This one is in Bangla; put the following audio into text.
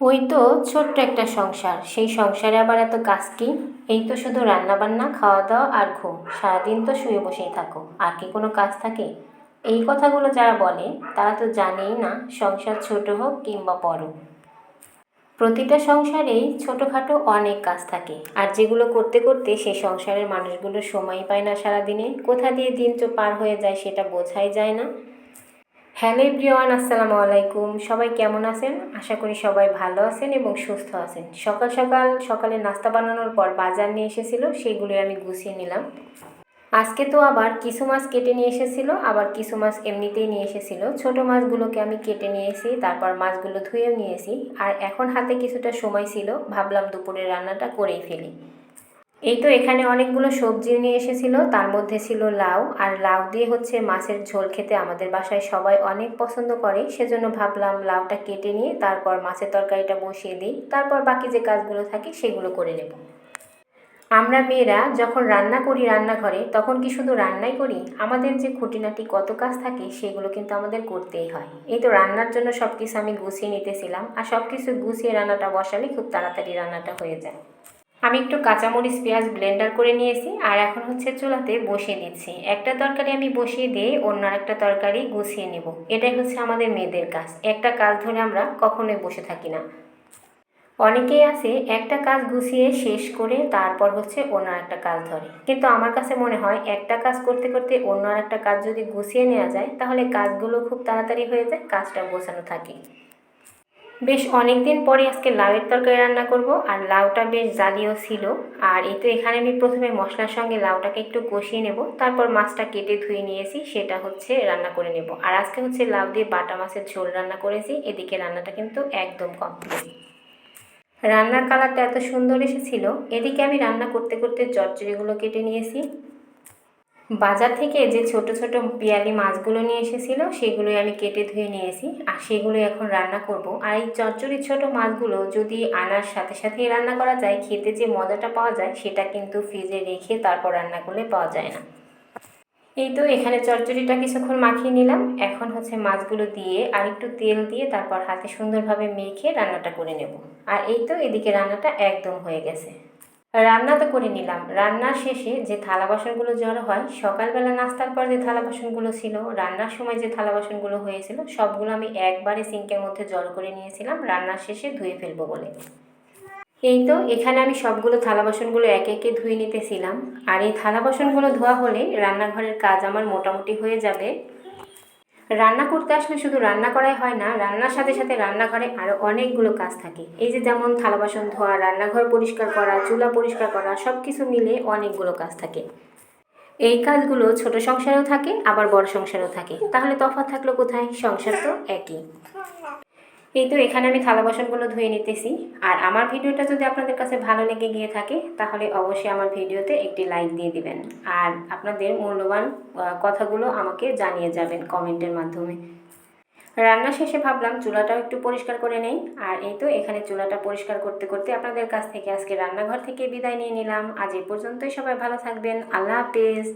ওই তো ছোট্ট একটা সংসার। সেই সংসারে আবার এত কাজ কি? এই তো শুধু রান্না বান্না খাওয়া দাওয়া আর ঘুম। সারাদিন তো শুয়ে বসেই থাকো। আর কি কোনো কাজ থাকে? এই কথাগুলো যারা বলে, তারা তো জানেই না সংসার ছোট হোক কিংবা বড়। প্রতিটা সংসারেই ছোটোখাটো অনেক কাজ থাকে। আর যেগুলো করতে করতে সেই সংসারের মানুষগুলো সময় পায় না সারাদিনে। কোথা দিয়ে দিন তো পার হয়ে যায় সেটা বোঝাই যায় না। হ্যালো এভরিওয়ান, আসসালামু আলাইকুম। সবাই কেমন আছেন? আশা করি সবাই ভালো আছেন এবং সুস্থ আছেন। সকাল সকাল সকালে নাস্তা বানানোর পর বাজার নিয়ে এসেছিল সেইগুলোই আমি গুছিয়ে নিলাম। আজকে তো আবার কিছু মাছ কেটে নিয়ে এসেছিল, আবার কিছু মাছ এমনিতেই নিয়ে এসেছিল। ছোট মাছগুলোকে আমি কেটে নিয়েছি, তারপর মাছগুলো ধুয়ে নিয়েছি। আর এখন হাতে কিছুটা সময় ছিল, ভাবলাম দুপুরের রান্নাটা করেই ফেলি। এই তো এখানে অনেকগুলো সবজি নিয়ে এসেছিল, তার মধ্যে ছিল লাউ, আর লাউ দিয়ে হচ্ছে মাছের ঝোল খেতে আমাদের বাসায় সবাই অনেক পছন্দ করে, সেজন্য ভাবলাম লাউটা কেটে নিয়ে তারপর মাছের তরকারিটা বসিয়ে দিই, তারপর বাকি যে কাজগুলো থাকে সেগুলো করে নেব। আমরা মেয়েরা যখন রান্না করি রান্নাঘরে, তখন কি শুধু রান্নাই করি? আমাদের যে খুঁটিনাটি কত কাজ থাকে সেগুলো কিন্তু আমাদের করতেই হয়। এই তো রান্নার জন্য সব কিছু আমি গুছিয়ে নিতেছিলাম, আর সব কিছু গুছিয়ে রান্নাটা বসালে খুব তাড়াতাড়ি রান্নাটা হয়ে যায়। আমি একটু কাঁচামরিচ পেঁয়াজ ব্লেন্ডার করে নিয়েছি আর এখন হচ্ছে চুলাতে বসিয়ে দিচ্ছি একটা তরকারি আমি বসিয়ে দিয়ে অন্য একটা তরকারি গুছিয়ে নেব। এটাই হচ্ছে আমাদের মেয়েদের কাজ। একটা কাজ ধরে আমরা কখনোই বসে থাকি না। অনেকেই আছে, একটা কাজ গুছিয়ে শেষ করে তারপর হচ্ছে অন্য একটা কাজ ধরে। কিন্তু আমার কাছে মনে হয়, একটা কাজ করতে করতে অন্য একটা কাজ যদি গুছিয়ে নেওয়া যায়, তাহলে কাজগুলো খুব তাড়াতাড়ি হয়ে যায়, কাজটা গোছানো থাকে। বেশ অনেক দিন পরে আজকে লাউয়ের তরকারি রান্না করব, আর লাউটা বেশ জালিও ছিল। আর এই তো এখানে আমি প্রথমে মশলার সঙ্গে লাউটাকে একটু কষিয়ে নেব, তারপর মাছটা কেটে ধুয়ে নিয়েছি, সেটা হচ্ছে রান্না করে নেব। আর আজকে হচ্ছে লাউ দিয়ে বাটা মাছের ঝোল রান্না করেছি, এদিকে রান্নাটা কিন্তু একদম কমপ্লিট রান্নার কালারটা এত সুন্দর এসেছিল, এদিকে আমি রান্না করতে করতে চচ্চড়িগুলো কেটে নিয়েছি। বাজার থেকে যে ছোট ছোট পিয়ালি মাছগুলো নিয়ে এসেছিল, সেগুলোই আমি কেটে ধুয়ে নিয়েছি। আর সেগুলো এখন রান্না করব। আর এই চচ্চড়ির ছোট মাছগুলো যদি আনার সাথে সাথেই রান্না করা যায়, খেতে যে মজাটা পাওয়া যায়, সেটা কিন্তু ফ্রিজে রেখে তারপর রান্না করলে পাওয়া যায় না। এই তো এখানে চচ্চড়িটা কিছুক্ষণ মাখিয়ে নিলাম। এখন হচ্ছে মাছগুলো দিয়ে আর একটু তেল দিয়ে তারপর হাতে সুন্দরভাবে মেখে রান্নাটা করে নেব। আর এই তো এদিকে রান্নাটা একদম হয়ে গেছে। রান্না তো করে নিলাম। রান্নার শেষে যে থালা বাসনগুলো জড়ো হয়, সকালবেলা নাস্তার পর যে থালা বাসনগুলো ছিল, রান্নার সময় যে থালা বাসনগুলো হয়েছিল, সবগুলো আমি একবারে সিঙ্কের মধ্যে জড়ো করে নিয়েছিলাম। রান্নার শেষে ধুয়ে ফেলব বলে। এই তো, এখানে আমি সবগুলো থালা বাসনগুলো একে একে ধুয়ে নিতেছিলাম। আর এই থালা বাসনগুলো ধোয়া হলে রান্নাঘরের কাজ আমার মোটামুটি হয়ে যাবে। রান্না করতে আসলে শুধু রান্না করাই হয় না, রান্নার সাথে সাথে রান্নাঘরে আরও অনেকগুলো কাজ থাকে। এই যে যেমন থালা বাসন ধোয়া, রান্নাঘর পরিষ্কার করা, চুলা পরিষ্কার করা সব কিছু মিলে অনেকগুলো কাজ থাকে। এই কাজগুলো ছোট সংসারেও থাকে, আবার বড় সংসারেও থাকে। তাহলে তফাৎ থাকল কোথায়? সংসার তো একই। এই তো এখানে আমি থালা বাসনগুলো ধুয়ে নিতেছি। আর আমার ভিডিওটা যদি আপনাদের কাছে ভালো লেগে গিয়ে থাকে, তাহলে অবশ্যই আমার ভিডিওতে একটি লাইক দিয়ে দিবেন। আর আপনাদের মূল্যবান কথাগুলো আমাকে জানিয়ে যাবেন কমেন্টের মাধ্যমে। রান্না শেষে ভাবলাম চুলাটাও একটু পরিষ্কার করে নেই। আর এই তো এখানে চুলাটা পরিষ্কার করতে করতে আপনাদের কাছ থেকে আজকে রান্নাঘর থেকে বিদায় নিয়ে নিলাম। আজ এই পর্যন্তই সবাই ভালো থাকবেন। আল্লাহ হাফেজ।